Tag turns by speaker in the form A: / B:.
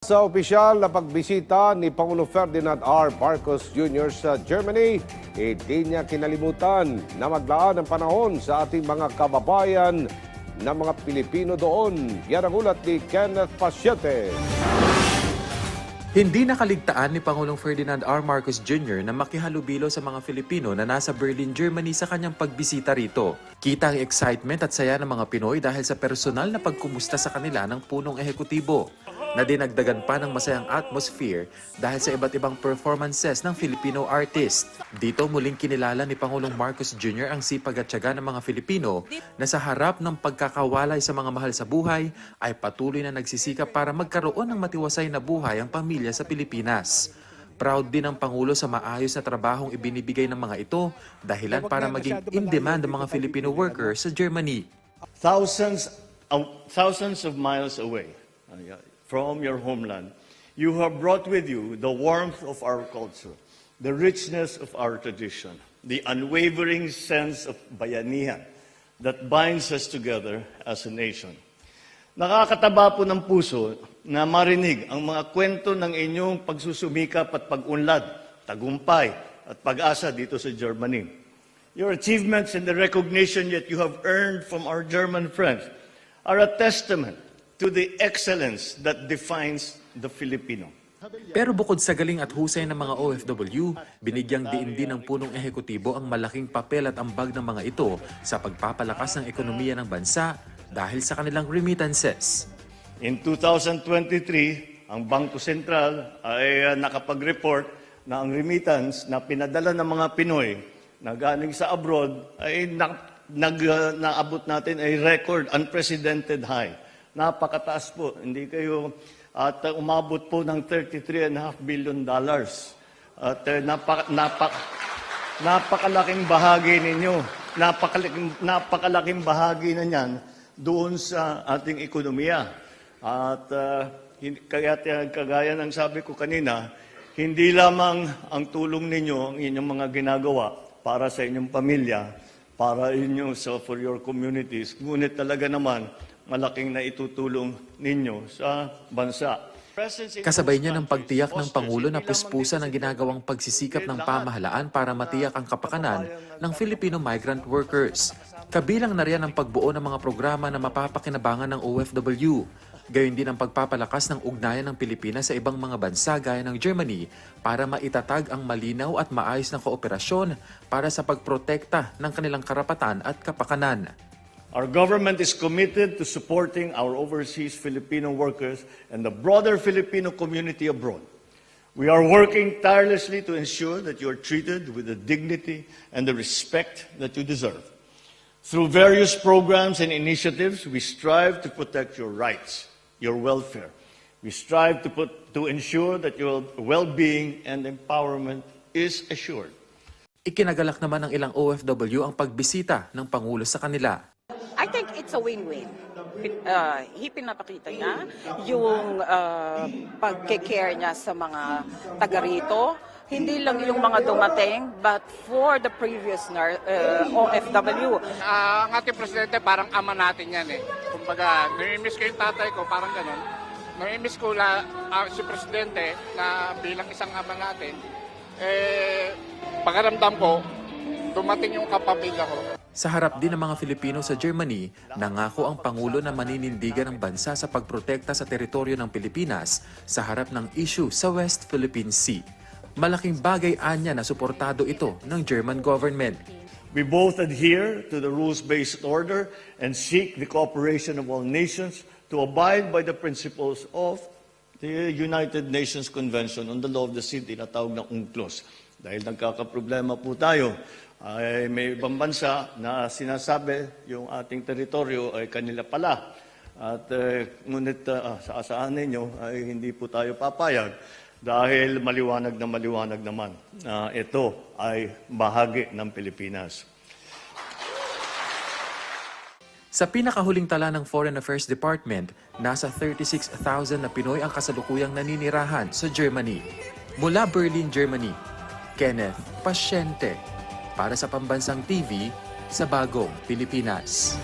A: Sa opisyal na pagbisita ni Pangulo Ferdinand R. Marcos Jr. sa Germany, hindi niya kinalimutan na maglaan ng panahon sa ating mga kababayan na mga Pilipino doon. Yan ang ulat ni Kenneth Pasyete.
B: Hindi nakaligtaan ni Pangulong Ferdinand R. Marcos Jr. na makihalubilo sa mga Filipino na nasa Berlin, Germany sa kanyang pagbisita rito. Kita ang excitement at saya ng mga Pinoy dahil sa personal na pagkumusta sa kanila ng punong ehekutibo na dinagdagan pa ng masayang atmosphere dahil sa iba't ibang performances ng Filipino artist. Dito muling kinilala ni Pangulong Marcos Jr. ang sipag at tiyaga ng mga Filipino na sa harap ng pagkakawalay sa mga mahal sa buhay ay patuloy na nagsisikap para magkaroon ng matiwasay na buhay ang pamilya sa Pilipinas. Proud din ang Pangulo sa maayos na trabahong ibinibigay ng mga ito dahilan para maging in-demand ang mga Filipino workers sa Germany.
C: thousands, uh, thousands of miles away from your homeland, you have brought with you the warmth of our culture, the richness of our tradition, the unwavering sense of bayanihan that binds us together as a nation. Nakakataba po ng puso na marinig ang mga kwento ng inyong pagsusumikap at pag-unlad, tagumpay at pag-asa dito sa Germany. Your achievements and the recognition that you have earned from our German friends are a testament to the excellence that defines the Filipino.
B: Pero bukod sa galing at husay ng mga OFW, binigyang diin din ng punong ehekutibo ang malaking papel at ambag ng mga ito sa pagpapalakas ng ekonomiya ng bansa dahil sa kanilang remittances.
C: In 2023, ang Bangko Sentral ay uh, nakapag-report na ang remittance na pinadala ng mga Pinoy na galing sa abroad ay na, nag, uh, naabot natin ay record, unprecedented high. Napakataas po. Hindi kayo at uh, umabot po ng 33.5 billion dollars. At uh, napak, napak, napakalaking bahagi ninyo, napakalaking, napakalaking bahagi na niyan doon sa ating ekonomiya. At uh, kaya kagaya ng sabi ko kanina, hindi lamang ang tulong ninyo, ang inyong mga ginagawa para sa inyong pamilya, para inyo so for your communities, ngunit talaga naman malaking na itutulong ninyo sa bansa.
B: Kasabay niya ng pagtiyak ng Pangulo na puspusan ang ginagawang pagsisikap ng pamahalaan para matiyak ang kapakanan ng Filipino migrant workers. Kabilang na riyan ang pagbuo ng mga programa na mapapakinabangan ng OFW. Gayon din ang pagpapalakas ng ugnayan ng Pilipinas sa ibang mga bansa gaya ng Germany para maitatag ang malinaw at maayos na kooperasyon para sa pagprotekta ng kanilang karapatan at kapakanan.
C: Our government is committed to supporting our overseas Filipino workers and the broader Filipino community abroad. We are working tirelessly to ensure that you are treated with the dignity and the respect that you deserve. Through various programs and initiatives, we strive to protect your rights, your welfare. We strive to, put, to ensure that your well-being and empowerment is assured.
B: Ikinagalak naman ng ilang OFW ang pagbisita ng Pangulo sa kanila.
D: I think it's a win-win. Uh, pinapakita niya yung uh, pagkikare niya sa mga taga rito. Hindi lang yung mga dumating, but for the previous uh, OFW.
E: Ah, ang ating presidente parang ama natin yan eh. Kumbaga, nami-miss ko yung tatay ko, parang ganun. Nami-miss ko la, ah, si presidente na bilang isang ama natin. Eh, pakaramdam ko, dumating yung kapamilya ko.
B: Sa harap din ng mga Filipino sa Germany, nangako ang Pangulo na maninindigan ng bansa sa pagprotekta sa teritoryo ng Pilipinas sa harap ng issue sa West Philippine Sea. Malaking bagay anya na suportado ito ng German government.
C: We both adhere to the rules-based order and seek the cooperation of all nations to abide by the principles of the United Nations Convention on the Law of the Sea, tinatawag na UNCLOS. Dahil nagkakaproblema po tayo, ay may ibang bansa na sinasabi yung ating teritoryo ay kanila pala. At eh, ngunit uh, sa asaan ninyo ay hindi po tayo papayag dahil maliwanag na maliwanag naman na ito ay bahagi ng Pilipinas.
B: Sa pinakahuling tala ng Foreign Affairs Department, nasa 36,000 na Pinoy ang kasalukuyang naninirahan sa Germany. Mula Berlin, Germany, Kenneth Pasyente para sa Pambansang TV sa Bagong Pilipinas.